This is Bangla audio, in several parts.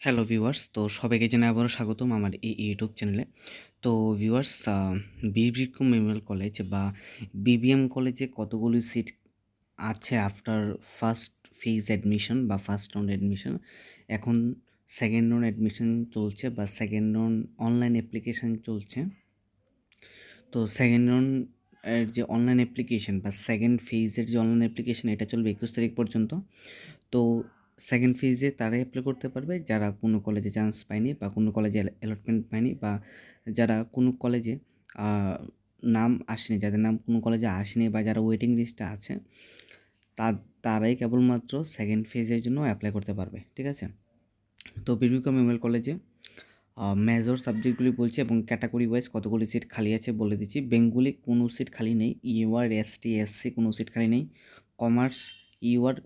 হ্যালো ভিউয়ার্স তো সবাইকে জানাই আবারও স্বাগতম আমার এই ইউটিউব চ্যানেলে তো ভিউয়ার্স বিবিক্রম মেমোরিয়াল কলেজ বা বিবিএম কলেজে কতগুলি সিট আছে আফটার ফার্স্ট ফেজ অ্যাডমিশন বা ফার্স্ট রাউন্ড অ্যাডমিশন এখন সেকেন্ড রাউন্ড অ্যাডমিশন চলছে বা সেকেন্ড রাউন্ড অনলাইন অ্যাপ্লিকেশান চলছে। তো সেকেন্ড রাউন্ড এর যে অনলাইন অ্যাপ্লিকেশন বা সেকেন্ড ফেজের যে অনলাইন অ্যাপ্লিকেশন এটা চলবে একুশ তারিখ পর্যন্ত। তো সেকেন্ড ফেজে তারাই অ্যাপ্লাই করতে পারবে। যারা কোনো কলেজে চান্স পায়নি বা কোনো কলেজে অ্যালটমেন্ট পায়নি বা যারা কোনো কলেজে নাম আসেনি, যাদের নাম কোনো কলেজে আসেনি বা যারা ওয়েটিং লিস্টে আছে, তা, তারাই কেবলমাত্র সেকেন্ড ফেজের জন্য অ্যাপ্লাই করতে পারবে, ঠিক আছে? তো বিবেকা মেমোরিয়াল কলেজে মেজর সাবজেক্টগুলি বলছি এবং ক্যাটাগরি ওয়াইজ কতগুলি সিট খালি আছে বলে দিচ্ছি। বেঙ্গলি কোনো সিট খালি নেই ইউআর এসটি এসসি কোনো সিট খালি নেই কমার্স ইউআর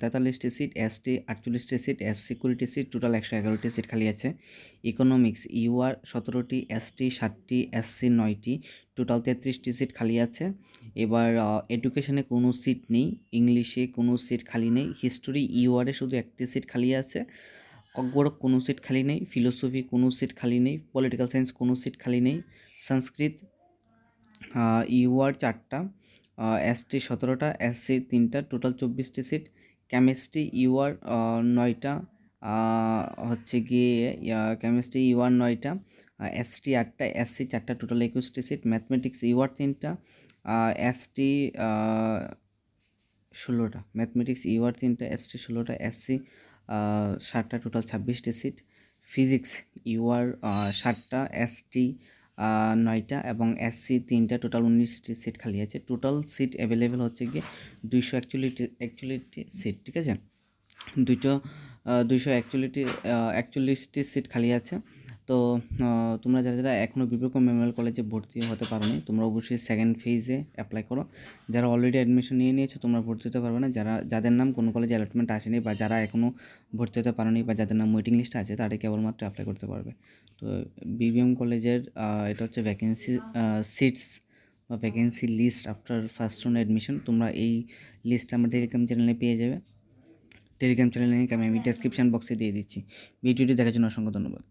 তেতাল্লিশটি সিট এসটি আটচল্লিশটি seat S security seat total একশো এগারোটি সিট খালি আছে। ইকোনমিক্স ইউআর সতেরোটি এসটি ষাটটি এসসি নয়টি টোটাল তেত্রিশটি সিট খালি আছে। এবার এডুকেশনে কোনো সিট নেই ইংলিশে কোনো সিট খালি নেই হিস্টোরি ইউআরে শুধু একটি সিট খালি আছে। ককবরক কোনো সিট খালি নেই ফিলোসফি কোনো সিট খালি নেই পলিটিক্যাল সায়েন্স কোনো সিট খালি নেই। সংস্কৃত ইউআর চারটা। এসটি সতেরোটা এসসি তিনটা টোটাল চব্বিশটি সিট কেমিস্ট্রি ইউআর নয়টা হচ্ছে গিয়ে কেমিস্ট্রি ইউআর নয়টা এসটি আটটা এসসি চারটা টোটাল একুশটি সিট ম্যাথমেটিক্স ইউআর তিনটা এসটি ষোলোটা। ম্যাথমেটিক্স ইউআর তিনটা এসটি ষোলোটা এসসি ষাটটা টোটাল ছাব্বিশটি সিট ফিজিক্স ইউআর ষাটটা এসটি নয়টা এবং এসসি তিনটা টোটাল উনিশটি সিট খালি আছে। টোটাল সিট অ্যাভেলেবেল হচ্ছে গিয়ে দুইশো একচল্লিশটি একচল্লিশটি সিট ঠিক আছে? দুইশো দুইশো একচল্লিশটি একচল্লিশটি সিট খালি আছে। তো তোমরা যারা যারা এখনও বিবেকম মেমোরিয়াল কলেজে ভর্তি হতে পারো নি তোমরা অবশ্যই সেকেন্ড ফেজে অ্যাপ্লাই করো। যারা অলরেডি অ্যাডমিশন নিয়ে নিয়েছো, তোমরা ভর্তি হতে পারবে না। যারা, যাদের নাম কোনো কলেজে অ্যালটমেন্ট আসেনি বা যারা এখনও ভর্তি হতে পারোনি বা যাদের নাম ওয়েটিং লিস্ট আছে তারা কেবলমাত্র অ্যাপ্লাই করতে পারবে। তো বিবিএম কলেজের এটা হচ্ছে ভ্যাকেন্সি সিটস বা vacancy list after first round admission তোমরা এই লিস্ট আমার টেলিগ্রাম চ্যানেলে পেয়ে যাবে। টেলিগ্রাম চ্যানেল লিঙ্ক আমি আমি ডেসক্রিপশান বক্সে দিয়ে দিচ্ছি। ভিডিওটি দেখার জন্য অসংখ্য ধন্যবাদ।